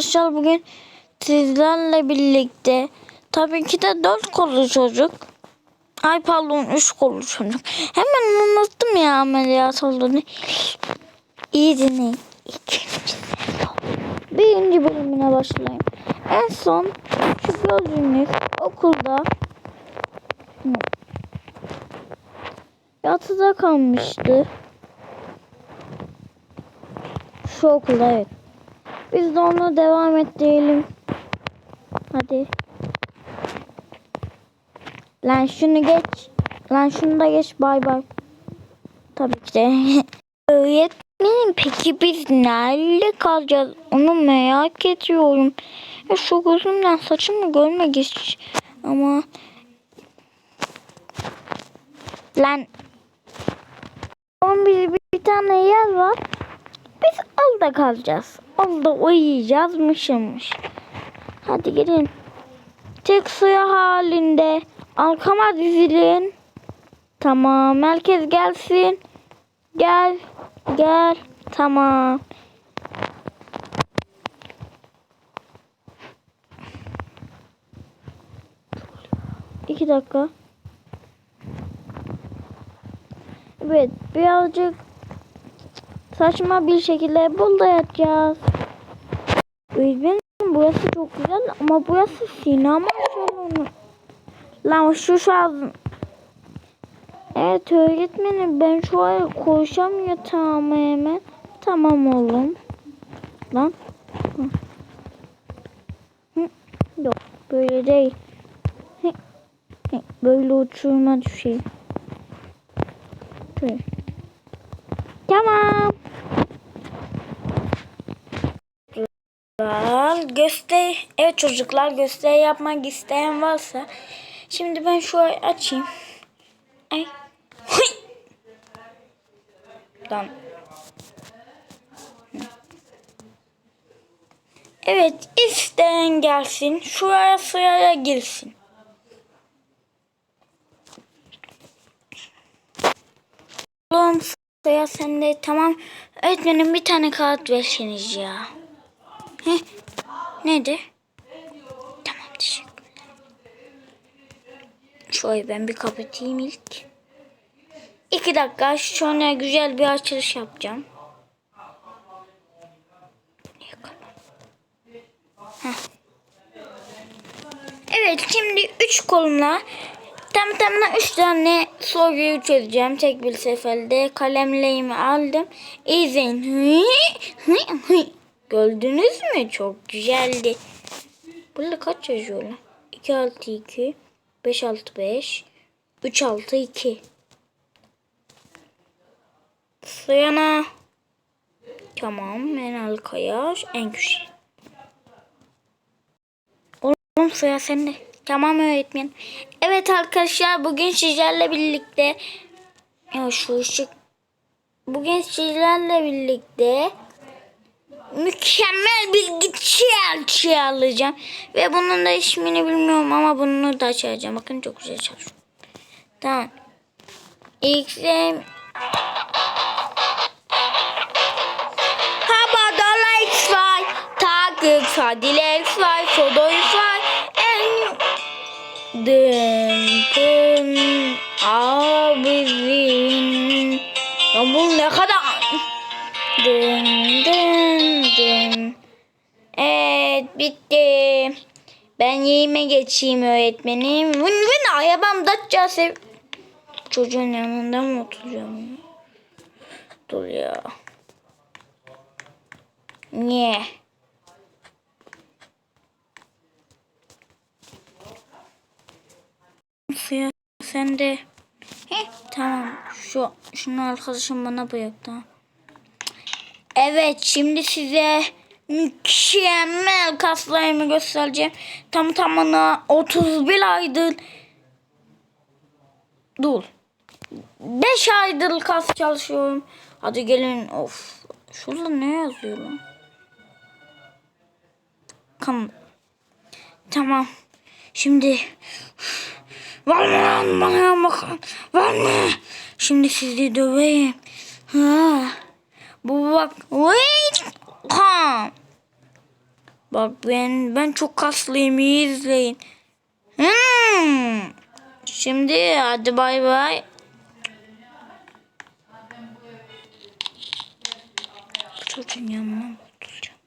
Arkadaşlar bugün sizlerle birlikte tabii ki de dört kollu çocuk. Ay pardon üç kollu çocuk. Hemen unuttum ya ameliyat olduğunu. İyi dinleyin. İkinci. Birinci bölümüne başlayayım. En son şu gördüğünüz okulda yatıda kalmıştı. Şu okulda evet. Biz de onu devam ettirelim. Hadi. Lan şunu geç. Lan şunu da geç. Bay bay. Tabii ki de. Öğretmenim peki biz nerede kalacağız? Onu merak ediyorum. Ya şu gözümden saçımı görmek istiyorum. Ama Lan Oğlum bir, bir tane yer var. Orada kalacağız. Orada uyuyacağızmışmış. Hadi gelin. Tek sıra halinde arkama dizilin. Tamam. Herkes gelsin. Gel. Gel. Tamam. İki dakika. Evet. Birazcık saçma bir şekilde burada yatacağız. Öğretmenim burası çok güzel ama burası sinema salonu. Lan şu şarjın. Evet öğretmenim ben şu an koşam yatağıma hemen. Tamam oğlum. Lan. Hı. Hı. Yok böyle değil. Hı. Hı. Böyle uçurma düşeyim. Tamam. Çocuklar göster evet çocuklar gösteri yapmak isteyen varsa şimdi ben şu ay açayım. Ay. Hıy. Tamam. Evet isteyen gelsin. Şuraya sıraya girsin. Oğlum ya sen de tamam. Öğretmenim bir tane kağıt verseniz ya. Heh. Neydi? Tamam teşekkür Şöyle ben bir kapatayım ilk. İki dakika sonra güzel bir açılış yapacağım. Evet şimdi üç kolumla tam tamına üç tane soruyu çözeceğim tek bir seferde. Kalemliğimi aldım. İzleyin. Gördünüz mü? Çok güzeldi. Burada kaç yazıyor lan? 2 6 2 5 6 5 3 6 2 Sıyana Tamam en arkaya en köşe. Oğlum sıra sende. Tamam öğretmen. Evet arkadaşlar bugün sizlerle birlikte ya şu ışık bugün sizlerle birlikte mükemmel bir gitçi alacağım. Ve bunun da ismini bilmiyorum ama bunu da açacağım. Bakın çok güzel çalışıyor. Tamam. X'im Habada likes var. Takip fadilex var. Fodoyuz var. En Dın dın abinin Ya bu ne kadar Ben yeğime geçeyim öğretmenim. Vın vın arabam Datça sev... Çocuğun yanında mı oturuyorum? Dur ya. Niye? Suya sen de. Heh, tamam. Şu şunu arkadaşım bana bıraktı. Evet şimdi size mükemmel kaslarımı göstereceğim. Tam tamına 31 aydır dur. 5 aydır kas çalışıyorum. Hadi gelin. Of. Şurada ne yazıyor lan? Tamam. Tamam. Şimdi var mı lan bana bakın. Var mı? Şimdi sizi döveyim. Ha. Bu bak. Wait. Bak ben ben çok kaslıyım iyi izleyin. Hmm. Şimdi hadi bay bay. Çocuğun yanına oturacağım.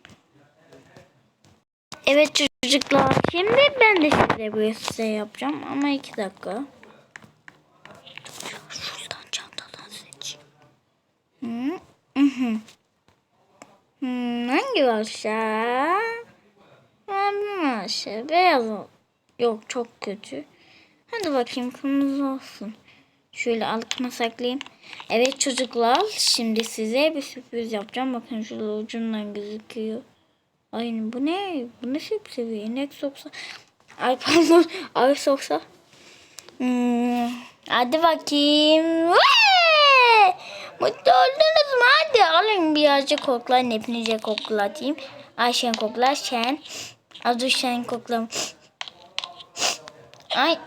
Evet çocuklar şimdi ben de size bir şey yapacağım ama iki dakika. Şuradan çantadan seç. Hı? Hı hı. Hmm, hangi varsa? Ben varsa beyaz. Yok çok kötü. Hadi bakayım kırmızı olsun. Şöyle altına saklayayım. Evet çocuklar şimdi size bir sürpriz yapacağım. Bakın şurada ucundan gözüküyor. Ay bu ne? Bu ne sürpriz? İnek soksa. Ay pardon. Ay soksa. Hmm, hadi bakayım. Vay! Mutlu oldunuz mu? Hadi alın birazcık koklayın. Hepinize koklatayım. Ayşen koklar. Sen. Azu sen kokla. Ay.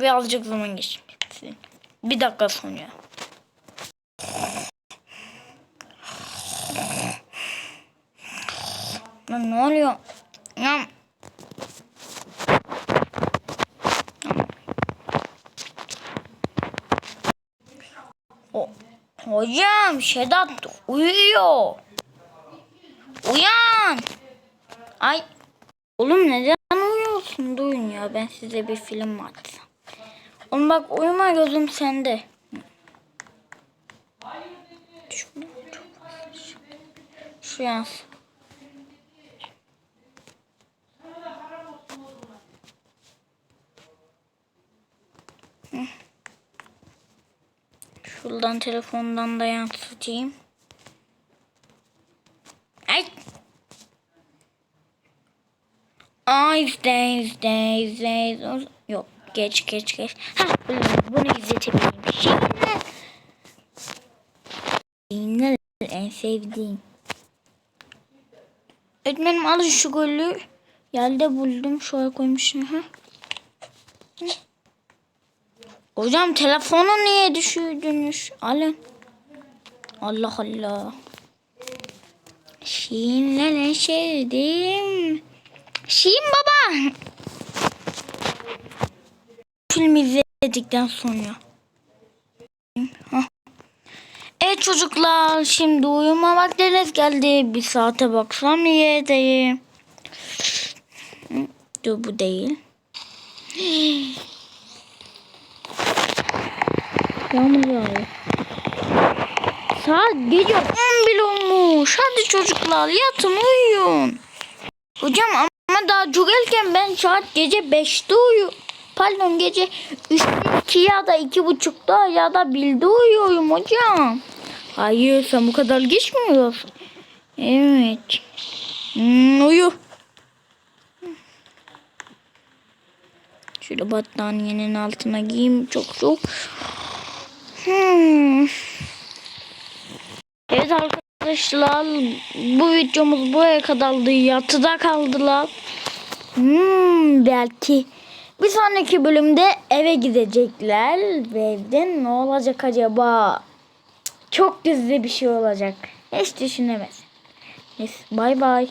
Birazcık zaman geçsin. Bir dakika sonra. Lan ne oluyor? Ya. Hocam Sedat uyuyor. Uyan. Ay. Oğlum neden uyuyorsun? Duyun ya ben size bir film açsam. Oğlum bak uyuma gözüm sende. Şu- Şu yansın. Şuradan telefondan da yansıtayım. Ay. Ay izle izle izle. Yok geç geç geç. Ha bunu, izletebilirim. Şimdi. En sevdiğim. Öğretmenim alın şu golü. Yerde buldum. Şuraya koymuşum. Ha. Hocam telefonu niye düşürdünüz? Alın. Allah Allah. Şiin'le ne sevdim. Şiin baba. Film izledikten sonra. Hah. Evet çocuklar şimdi uyuma vaktiniz geldi. Bir saate baksam iyi. Hı, Dur bu değil. Yağmur yağıyor. Saat gece 11 olmuş. Hadi çocuklar yatın uyuyun. Hocam ama daha çok erken ben saat gece 5'te uyu. Pardon gece 3'te ya da 2.30'da ya da 1'de uyuyorum hocam. Hayır sen bu kadar geç mi uyuyorsun? Evet. Hmm, uyu. Şöyle battaniyenin altına giyeyim çok çok. Hmm. Evet arkadaşlar bu videomuz buraya kadardı. Yatıda kaldılar. Hmm, belki bir sonraki bölümde eve gidecekler ve evde ne olacak acaba? Çok güzel bir şey olacak. Hiç düşünemez. Neyse bay bay.